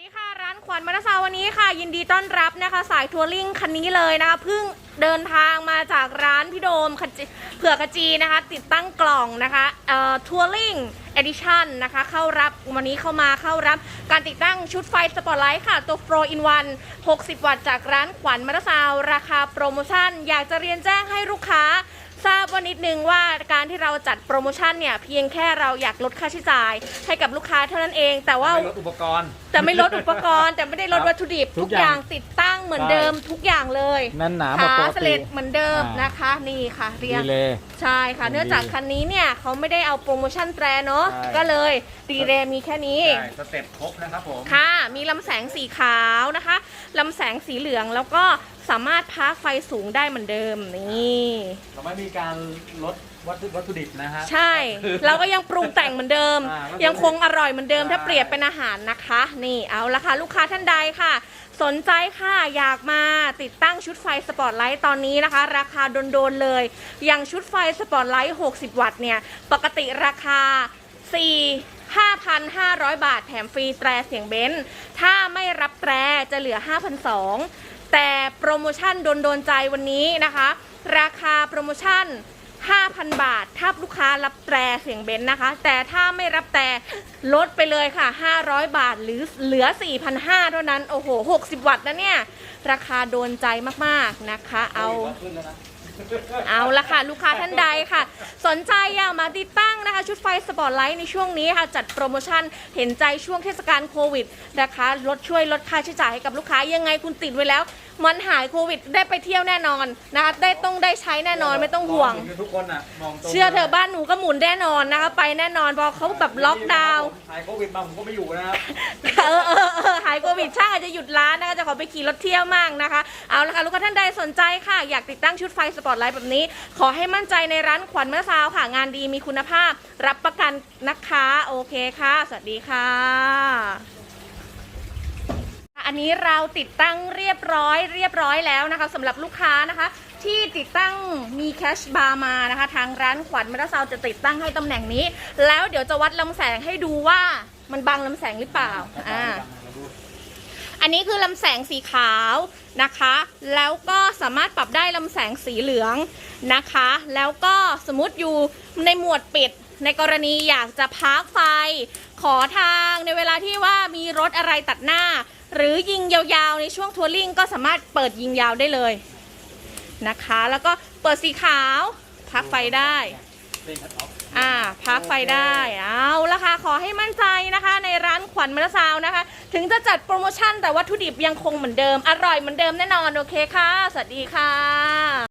สดีค่ะร้านขวัญมรสาวันนี้ค่ะ ยินดีต้อนรับนะคะ สายทัวริงคันนี้เลยนะคะเพิ่งเดินทางมาจากร้านพี่โดมขจิเผื่อขจีนะคะ ติดตั้งกล่องนะคะเอ่อทัวริงเอดิชันนะคะ เข้ารับวันนี้เข้ามาเข้ารับ การติดตั้งชุดไฟสปอตไลท์ค่ะ ตัว Pro in One 60 วัตต์จากร้านขวัญมรสาวราคาโปรโมชั่น อยากจะเรียนแจ้งให้ลูกค้า ทราบว่านิดนึงว่าการที่เราจัดโปรโมชั่นเนี่ยเพียงแค่เราอยากลดค่าใช้จ่ายให้กับลูกค้าเท่านั้นเอง แต่ว่าไม่ลดอุปกรณ์ แต่ไม่ลดอุปกรณ์ แต่ไม่ได้ลดครับวัตถุดิบ ทุทุกกออย่างย่างติดตั้งเหมือนใช่เดิมทุกอย่างเลยแน่นหนาหมดขาปกสติเลดเหมือนเดิมอ่านนะคะ นี่ค่ะเรีดียงเลยใช่ค่ะดีเนื่องจากคันนี้เนี่ยเขาไม่ได้เอาโปรโมชั่นแตรเนาะใช่ก็เลยดีเรย์มีแค่นี้ใช่สเต็ปครบนะครับผมค่ะ มีลำแสงสีขาวนะคะลำแสงสีเหลืองแล้วก็สามารถพาร์คไฟสูงได้เหมือนเดิมนี่เราไม่มีการลดวัตถุวัตถุดิบนะฮะ ใช่เราก็ยังปรุงแต่งเหมือนเดิม อ่าก็คือยังคงอร่อยเหมือนเดิมใช่ ถ้าเปรียบเป็นอาหารนะคะ นี่เอาละค่ะลูกค้าท่านใดค่ะ สนใจค่ะอยากมาติดตั้งชุดไฟสปอตไลท์ตอนนี้นะคะ ราคาโดนๆเลย อย่างชุดไฟสปอตไลท์ 60 วัตต์เนี่ย ปกติราคา 4 5,500 บาทแถมฟรีแตรเสียงเบนซ์ถ้าไม่รับแตรจะเหลือ 5,200 แต่โปรโมชั่นโดนโดนใจวันนี้นะคะ ราคาโปรโมชั่น 5,000 บาท ถ้าลูกค้ารับแตรเสียงเบนซ์นะคะ แต่ถ้าไม่รับแตรลดไปเลยค่ะ 500 บาทหรือเหลือ 4,500 เท่านั้น โอ้โห 60 วัตต์นะเนี่ย ราคาโดนใจมากๆนะคะ เอา เอาละค่ะ ลูกค้าท่านใดค่ะ สนใจอยากมาติดตั้งนะคะ ชุดไฟสปอตไลท์ในช่วงนี้ค่ะ จัดโปรโมชั่นเห็นใจช่วงเทศกาลโควิดนะคะลดช่วยลดค่าใช้จ่ายให้กับลูกค้ายังไงคุณติดไว้แล้ว มันหายโควิดได้ไปเที่ยวแน่นอนนะคะได้ต้องได้ใช้แน่นอนไม่ต้องห่วงรทุกคนอะมองตรงเชื่อเธอะบ้านหนูก็หมุนแน่นอนนะคะ ไปแน่นอนเพอเขาแบบล็อกดาวน์หายโควิดมาผมก็ไม่อยู่นะครับ เออเออเออห อาจจะหยุดร้านนะคะจะขอไปขี่รถเที่ยวมั่งนะคะ เอาละค่ะลูกค้าท่านใดสนใจค่ะ อยากติดตั้งชุดไฟสปอตไลท์แบบนี้ ขอให้มั่นใจในร้านขวัญเมื่อซาวค่ะ งานดีมีคุณภาพ รับประกันนะคะ โอเคค่ะ สวัสดีค่ะอันนี้เราติดตั้งเรียบร้อยเรียบร้อยแล้วนะคะสำหรับลูกค้านะคะ ที่ติดตั้งมีแคชบาร์มานะคะ ทางร้านขวัญมรสาวจะติดตั้งให้ตำแหน่งนี้ แล้วเดี๋ยวจะวัดลำแสงให้ดูว่ามันบังลำแสงหรือเปล่าอ่า อันนี้คือลำแสงสีขาวนะคะ แล้วก็สามารถปรับได้ลำแสงสีเหลืองนะคะ แล้วก็สมมติอยู่ในหมวดปิดในกรณีอยากจะพาร์คไฟ ขอทางในเวลาที่ว่ามีรถอะไรตัดหน้า หรือยิงยาวๆในช่วงทัวริงก็สามารถเปิดยิงยาวได้เลยนะคะ แล้วก็เปิดสีขาวพักไฟได้อ่าพักไฟได้ เอาละค่ะ ขอให้มั่นใจนะคะ ในร้านขวัญมรสาวนะคะ ถึงจะจัดโปรโมชั่นแต่วัตถุดิบยังคงเหมือนเดิม อร่อยเหมือนเดิมแน่นอน โอเคค่ะ สวัสดีค่ะ